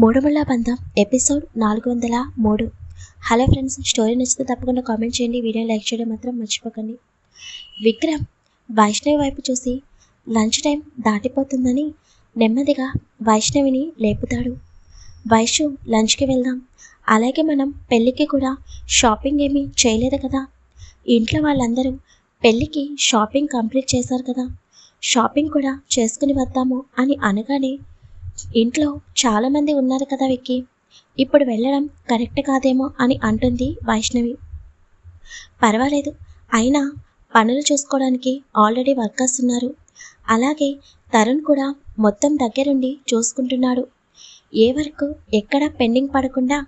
మూడుముళ్ళ బంధం ఎపిసోడ్ నాలుగు వందల మూడు. హలో ఫ్రెండ్స్ స్టోరీ నచ్చితే తప్పకుండా కామెంట్ చేయండి వీడియో లైక్ చేయడం మాత్రం మర్చిపోకండి. విక్రమ్ వైష్ణవి వైపు చూసి లంచ్ టైం దాటిపోతుందని నెమ్మదిగా వైష్ణవిని లేపుతాడు. వైషు లంచ్కి వెళ్దాం. అలాగే మనం పెళ్ళికి కూడా షాపింగ్ ఏమీ చేయలేదు కదా. ఇంట్లో వాళ్ళందరూ పెళ్ళికి షాపింగ్ కంప్లీట్ చేశారు కదా. షాపింగ్ కూడా చేసుకుని వద్దాము అని అనగానే ఇంట్లో చాలామంది ఉన్నారు కదా విక్కీ. ఇప్పుడు వెళ్ళడం కరెక్ట్ కాదేమో అని అంటుంది వైష్ణవి. పర్వాలేదు అయినా పనులు చూసుకోవడానికి ఆల్రెడీ వర్కర్స్ ఉన్నారు. అలాగే తరుణ్ కూడా మొత్తం దగ్గరుండి చూసుకుంటున్నాడు. ఏ వర్క్ ఎక్కడ పెండింగ్ పడకుండా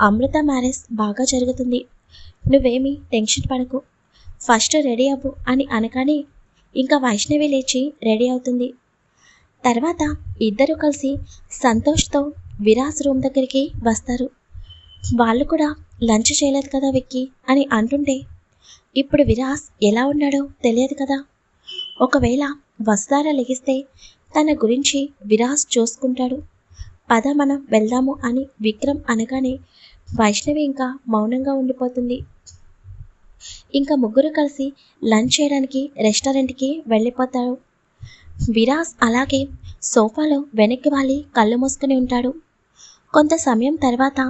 అమృత మ్యారేజ్ బాగా జరుగుతుంది. నువ్వేమీ టెన్షన్ పడకు. ఫస్ట్ రెడీ అవ్వు అని అనగానే ఇంకా వైష్ణవి లేచి రెడీ అవుతుంది. తర్వాత ఇద్దరు కలిసి సంతోష్తో విరాస్ రూమ్ దగ్గరికి వస్తారు. వాళ్ళు కూడా లంచ్ చేయలేదు కదా విక్కి అని అంటుంటే ఇప్పుడు విరాస్ ఎలా ఉన్నాడో తెలియదు కదా? ఒకవేళ వస్తారా లెగిస్తే తన గురించి విరాస్ చూసుకుంటాడు. పద మనం వెళ్దాము అని విక్రమ్ అనగానే వైష్ణవి ఇంకా మౌనంగా ఉండిపోతుంది. ఇంకా ముగ్గురు కలిసి లంచ్ చేయడానికి రెస్టారెంట్కి వెళ్ళిపోతారు. విరాస్ అలాగే సోఫాలో వెనక్కి వాలి కళ్ళు మూసుకుని ఉంటాడు. కొంత సమయం తర్వాత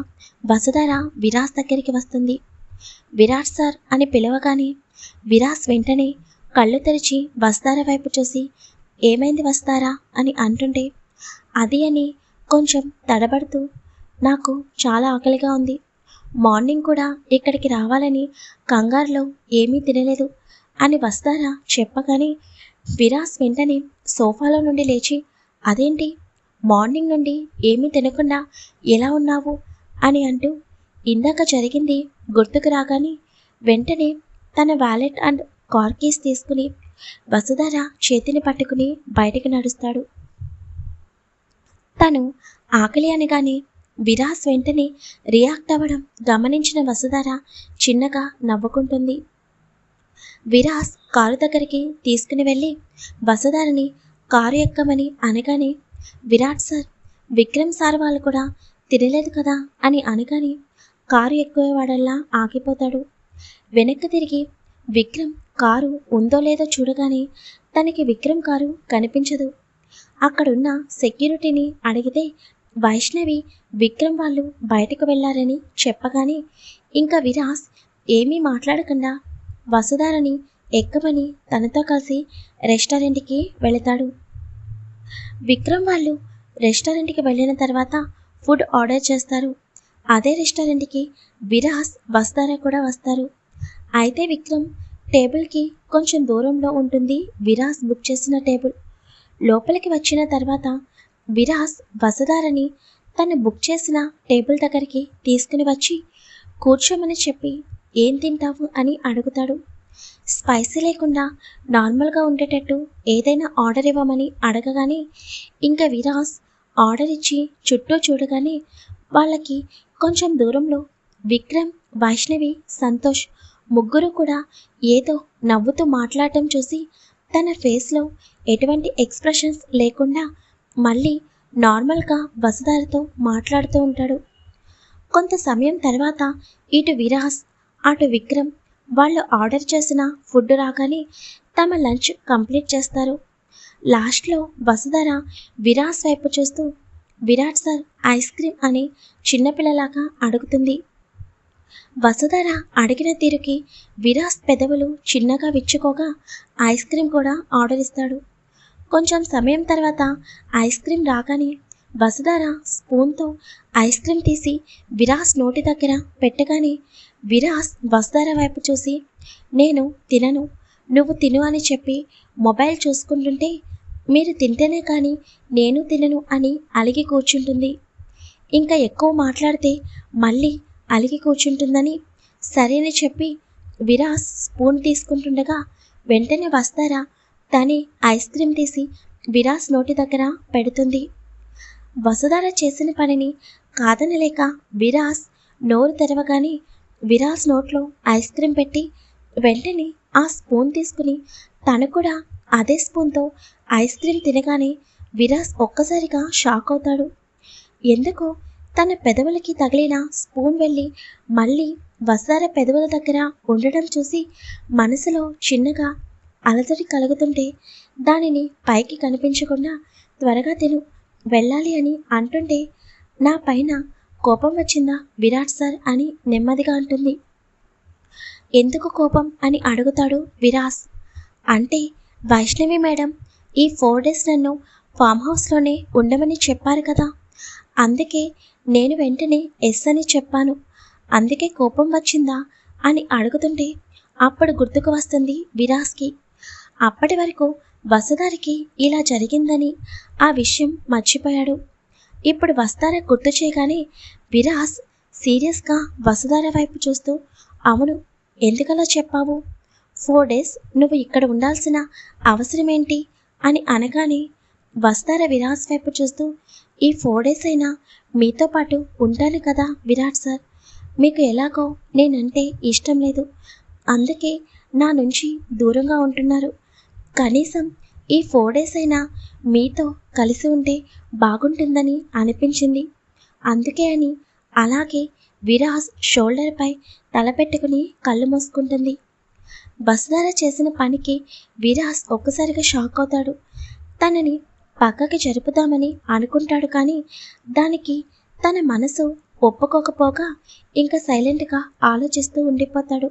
వసుధర విరాస్ దగ్గరికి వస్తుంది. విరాట్ సార్ అని పిలవగానే విరాస్ వెంటనే కళ్ళు తెరిచి వస్తారా వైపు చూసి ఏమైంది వస్తారా అని అంటుంటే అది అని కొంచెం తడబడుతూ నాకు చాలా ఆకలిగా ఉంది. మార్నింగ్ కూడా ఇక్కడికి రావాలని కంగారులో ఏమీ తినలేదు అని వస్తారా చెప్పగానే విరాస్ వెంటనే సోఫాలో నుండి లేచి అదేంటి? మార్నింగ్ నుండి ఏమీ తినకుండా ఎలా ఉన్నావు? అని అంటూ ఇందాక జరిగింది గుర్తుకు రాగానే వెంటనే తన వ్యాలెట్ అండ్ కార్ కీస్ తీసుకుని వసుధర చేతిని పట్టుకుని బయటికి నడుస్తాడు. తను ఆకలి అనగానే విరాస్ వెంటనే రియాక్ట్ అవ్వడం గమనించిన వసుధర చిన్నగా నవ్వుకుంటుంది. విరాస్ కారు దగ్గరికి తీసుకుని వెళ్ళి వసుధరని కారు ఎక్కమని అనగానే విరాట్ సార్ విక్రమ్ సార్ వాళ్ళు కూడా తినలేదు కదా అని అనగానే కారు ఎక్కువేవాడల్లా ఆగిపోతాడు. వెనక్కి తిరిగి విక్రమ్ కారు ఉందో లేదో చూడగానే తనకి విక్రమ్ కారు కనిపించదు. అక్కడున్న సెక్యూరిటీని అడిగితే వైష్ణవి విక్రమ్ వాళ్ళు బయటకు వెళ్ళారని చెప్పగానే ఇంకా విరాస్ ఏమీ మాట్లాడకుండా వసుధారని ఎక్కమని తనతో కలిసి రెస్టారెంట్కి వెళతాడు. విక్రమ్ వాళ్ళు రెస్టారెంట్కి వెళ్ళిన తర్వాత ఫుడ్ ఆర్డర్ చేస్తారు. అదే రెస్టారెంట్కి విరాస్ వస్తారా కూడా వస్తారు. అయితే విక్రమ్ టేబుల్కి కొంచెం దూరంలో ఉంటుంది విరాస్ బుక్ చేసిన టేబుల్. లోపలికి వచ్చిన తర్వాత విరాస్ వసుధారని తను బుక్ చేసిన టేబుల్ దగ్గరికి తీసుకుని వచ్చి కూర్చోమని చెప్పి ఏం తింటావు అని అడుగుతాడు. స్పైసీ లేకుండా నార్మల్గా ఉండేటట్టు ఏదైనా ఆర్డర్ ఇవ్వమని అడగగానే ఇంకా విరాస్ ఆర్డర్ ఇచ్చి చుట్టూ చూడగానే వాళ్ళకి కొంచెం దూరంలో విక్రమ్ వైష్ణవి సంతోష్ ముగ్గురు కూడా ఏదో నవ్వుతూ మాట్లాడటం చూసి తన ఫేస్లో ఎటువంటి ఎక్స్ప్రెషన్స్ లేకుండా మళ్ళీ నార్మల్గా వసుధారతో మాట్లాడుతూ ఉంటాడు. కొంత సమయం తర్వాత ఇటు విరాస్ అటు విక్రమ్ వాళ్ళు ఆర్డర్ చేసిన ఫుడ్ రాగానే తమ లంచ్ కంప్లీట్ చేస్తారు. లాస్ట్లో వసుధర విరాస్ వైపు చూస్తూ విరాట్ సార్ ఐస్ క్రీమ్ అని చిన్నపిల్లలాగా అడుగుతుంది. వసుధర అడిగిన తీరుకి విరాస్ పెదవులు చిన్నగా విచ్చుకోగా ఐస్ క్రీమ్ కూడా ఆర్డర్ ఇస్తాడు. కొంచెం సమయం తర్వాత ఐస్ క్రీమ్ రాగానే వసుధర స్పూన్తో ఐస్ క్రీమ్ తీసి విరాస్ నోటి దగ్గర పెట్టగానే విరాస్ వస్తార వైపు చూసి? నేను తినను. నువ్వు తిను అని చెప్పి మొబైల్ చూసుకుంటుంటే మీరు తింటేనే కానీ నేను తినను అని అలిగి కూర్చుంటుంది. ఇంకా ఎక్కువ మాట్లాడితే మళ్ళీ అలిగి కూర్చుంటుందని సరేని చెప్పి విరాస్ స్పూన్ తీసుకుంటుండగా వెంటనే వస్తారా? తనే ఐస్ క్రీమ్ తీసి విరాస్ నోటి దగ్గర పెడుతుంది. వసుధార చేసిన పనిని కాదనలేక విరాస్ నోరు తెరవగానే విరాస్ నోట్లో ఐస్ క్రీమ్ పెట్టి వెంటనే ఆ స్పూన్ తీసుకుని తను కూడా అదే స్పూన్తో ఐస్ క్రీమ్ తినగానే విరాస్ ఒక్కసారిగా షాక్ అవుతాడు. ఎందుకో తన పెదవులకి తగిలిన స్పూన్ వెళ్ళి మళ్ళీ వసార పెదవుల దగ్గర ఉండడం చూసి మనసులో చిన్నగా అలజడి కలుగుతుంటే దానిని పైకి కనిపించకుండా త్వరగా తిను వెళ్ళాలి అని అంటుంటే నా పైన కోపం వచ్చిందా? విరాట్ సార్ అని నెమ్మదిగా అంటుంది. ఎందుకు కోపం అని అడుగుతాడు విరాస్. అంటే వైష్ణవి మేడం ఈ ఫోర్ డేస్ నన్ను ఫామ్ హౌస్లోనే ఉండమని చెప్పారు కదా. అందుకే నేను వెంటనే ఎస్ అని చెప్పాను. అందుకే కోపం వచ్చిందా అని అడుగుతుంటే అప్పుడు గుర్తుకు వస్తుంది విరాస్కి. అప్పటి వరకు వసుధారికి ఇలా జరిగిందని ఆ విషయం మర్చిపోయాడు. ఇప్పుడు వస్తారా గుర్తు చేయగానే విరాస్ సీరియస్గా వసుధార వైపు చూస్తూ అవును ఎందుకలా చెప్పావు? ఫోర్ డేస్ నువ్వు ఇక్కడ ఉండాల్సిన అవసరం ఏంటి అని అనగానే వస్తార విరాస్ వైపు చూస్తూ ఈ ఫోర్ డేస్ అయినా మీతో పాటు ఉంటాను కదా విరాట్ సార్. మీకు ఎలాగో నేనంటే ఇష్టం లేదు. అందుకే నా నుంచి దూరంగా ఉంటున్నారు. కనీసం ఈ ఫోర్ డేస్ అయినా మీతో కలిసి ఉంటే బాగుంటుందని అనిపించింది. అందుకే అని అలాగే విరాజ్ షోల్డర్పై తలపెట్టుకుని కళ్ళు మూసుకుంటుంది. బసుధార చేసిన పనికి విరాజ్ ఒక్కసారిగా షాక్ అవుతాడు. తనని పక్కకి జరుపుదామని అనుకుంటాడు కానీ దానికి తన మనసు ఒప్పుకోకపోగా ఇంకా సైలెంట్గా ఆలోచిస్తూ ఉండిపోతాడు.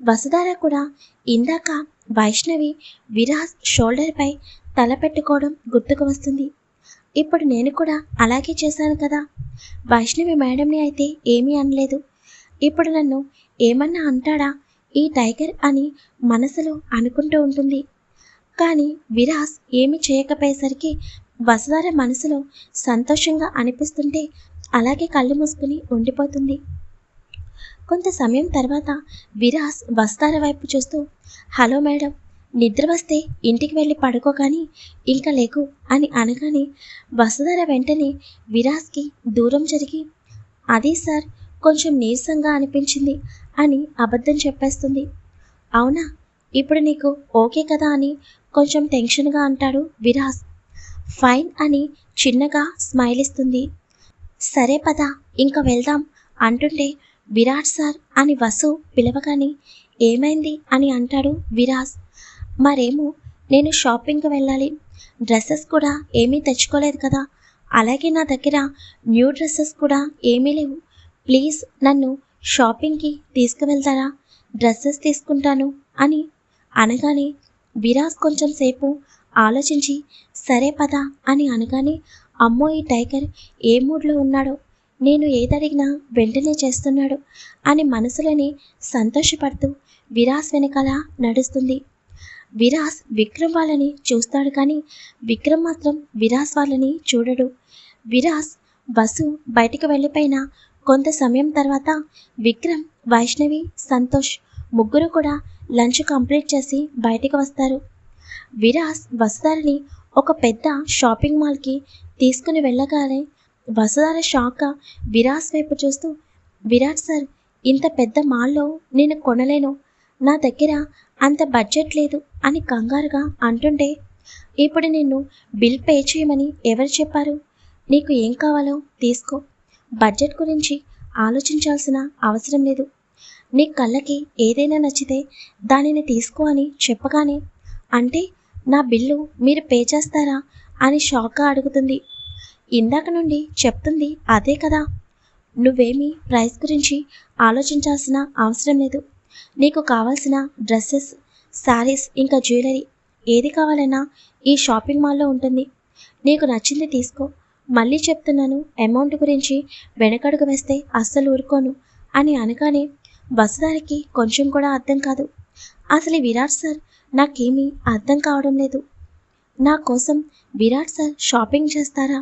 వసుధార కూడా ఇందాక వైష్ణవి విరాజ్ షోల్డర్పై తల పెట్టుకోవడం గుర్తుకు వస్తుంది. ఇప్పుడు నేను కూడా అలాగే చేశాను కదా. వైష్ణవి మేడంని అయితే ఏమీ అనలేదు. ఇప్పుడు నన్ను ఏమన్నా అంటాడా? ఈ టైగర్ అని మనసులో అనుకుంటూ ఉంటుంది. కానీ విరాస్ ఏమి చేయకపోయేసరికి వసుధార మనసులో సంతోషంగా అనిపిస్తుంటే అలాగే కళ్ళు మూసుకుని ఉండిపోతుంది. కొంత సమయం తర్వాత విరాస్ వస్తార వైపు చూస్తూ హలో మేడం నిద్ర వస్తే ఇంటికి వెళ్ళి పడుకో కానీ ఇంకా లేకు అని అనగానే వసుధర వెంటనే విరాస్కి దూరం జరిగి అది సార్ కొంచెం నీరసంగా అనిపించింది అని అబద్ధం చెప్పేస్తుంది. అవునా ఇప్పుడు నీకు ఓకే కదా అని కొంచెం టెన్షన్గా అంటాడు విరాస్. ఫైన్ అని చిన్నగా స్మైల్ ఇస్తుంది సరే పద ఇంకా వెళ్దాం అంటుంటే విరాట్ సార్ అని వసు పిలవగానే ఏమైంది అని అంటాడు విరాజ్ మరేమో నేను షాపింగ్కి వెళ్ళాలి. డ్రెస్సెస్ కూడా ఏమీ తెచ్చుకోలేదు కదా. అలాగే నా దగ్గర న్యూ డ్రెస్సెస్ కూడా ఏమీ లేవు. ప్లీజ్ నన్ను షాపింగ్కి తీసుకువెళ్తారా? డ్రెస్సెస్ తీసుకుంటాను అని అనగానే విరాజ్ కొంచెం సేపు ఆలోచించి సరే పద అని అనగానే అమ్మో ఈ టైగర్ ఏ మూడ్లో ఉన్నాడో నేను ఏదడిగినా వెంటనే చేస్తున్నాడు అని మనసులని సంతోషపడుతూ విరాస్ వెనకాల నడుస్తుంది. విరాస్ విక్రమ్ వాళ్ళని చూస్తాడు కానీ విక్రమ్ మాత్రం విరాస్ వాళ్ళని చూడడు. విరాస్ బస్సు బయటికి వెళ్ళిపోయిన కొంత సమయం తర్వాత విక్రమ్ వైష్ణవి సంతోష్ ముగ్గురు కూడా లంచ్ కంప్లీట్ చేసి బయటికి వస్తారు. విరాస్ వస్తారని ఒక పెద్ద షాపింగ్ మాల్కి తీసుకుని వెళ్ళగానే వసుధార షాక్గా విరాజ్ వైపు చూస్తూ విరాట్ సార్ ఇంత పెద్ద మాల్లో నేను కొనలేను. నా దగ్గర అంత బడ్జెట్ లేదు అని కంగారుగా అంటుంటే ఇప్పుడు నిన్ను బిల్ పే చేయమని ఎవరు చెప్పారు? నీకు ఏం కావాలో తీసుకో. బడ్జెట్ గురించి ఆలోచించాల్సిన అవసరం లేదు. నీ కళ్ళకి ఏదైనా నచ్చితే దానిని తీసుకో అని చెప్పగానే అంటే నా బిల్లు మీరు పే చేస్తారా? అని షాక్గా అడుగుతుంది ఇందాక నుండి చెప్తుంది అదే కదా. నువ్వేమీ ప్రైస్ గురించి ఆలోచించాల్సిన అవసరం లేదు. నీకు కావాల్సిన డ్రెస్సెస్ శారీస్ ఇంకా జ్యువెలరీ ఏది కావాలన్నా ఈ షాపింగ్ మాల్లో ఉంటుంది. నీకు నచ్చింది తీసుకో. మళ్ళీ చెప్తున్నాను అమౌంట్ గురించి వెనకడుగు వేస్తే అస్సలు ఊరుకోను అని అనగానే వసుధారికి కొంచెం కూడా అర్థం కాదు. అసలు విరాట్ సార్ నాకేమీ అర్థం కావడం లేదు. నా కోసం విరాట్ సార్ షాపింగ్ చేస్తారా?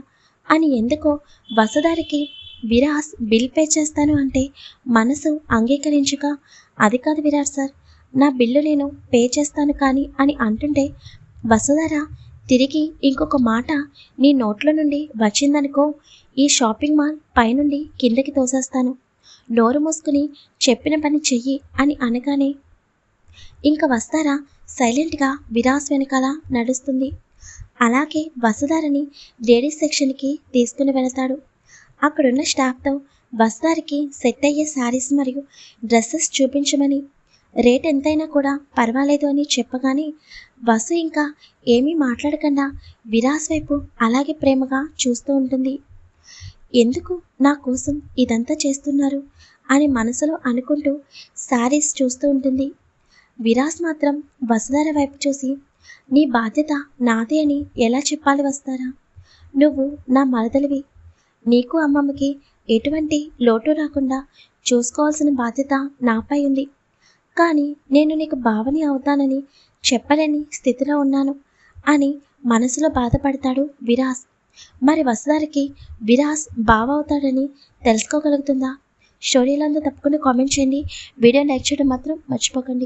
అని ఎందుకో వసుధారికి విరాస్ బిల్ పే చేస్తాను అంటే మనసు అంగీకరించక అది కాదు విరాట్ సార్ నా బిల్లు నేను పే చేస్తాను కానీ అని అంటుంటే వసుధార తిరిగి ఇంకొక మాట నీ నోట్లో నుండి వచ్చిందనుకో ఈ షాపింగ్ మాల్ పైనుండి కిందకి తోసేస్తాను. నోరు మూసుకుని చెప్పిన పని చెయ్యి అని అనగానే ఇంక వస్తారా? సైలెంట్గా విరాస్ వెనకాల నడుస్తుంది. అలాగే వసుధారని లేడీస్ సెక్షన్కి తీసుకుని వెళతాడు. అక్కడున్న స్టాఫ్తో వస్తారికి సెట్ అయ్యే శారీస్ మరియు డ్రెస్సెస్ చూపించమని రేట్ ఎంతైనా కూడా పర్వాలేదు అని చెప్పగానే వసు ఇంకా ఏమీ మాట్లాడకుండా విరాస్ వైపు అలాగే ప్రేమగా చూస్తూ ఉంటుంది. ఎందుకు నా కోసం ఇదంతా చేస్తున్నారు అని మనసులో అనుకుంటూ శారీస్ చూస్తూ ఉంటుంది. విరాస్ మాత్రం వసుధార వైపు చూసి నీ బాధ్యత నాదే అని ఎలా చెప్పాలి వస్తారా? నువ్వు నా మరదలివి. నీకు అమ్మమ్మకి ఎటువంటి లోటు రాకుండా చూసుకోవాల్సిన బాధ్యత నాపై ఉంది. కానీ నేను నీకు భావని అవుతానని చెప్పలేని స్థితిలో ఉన్నాను అని మనసులో బాధపడతాడు విరాస్. మరి వసుధారకి విరాస్ బావ అవుతాడని తెలుసుకోగలుగుతుందా? స్టోరీలంతా తప్పకుండా కామెంట్ చేయండి. వీడియో లైక్ చేయడం మాత్రం మర్చిపోకండి.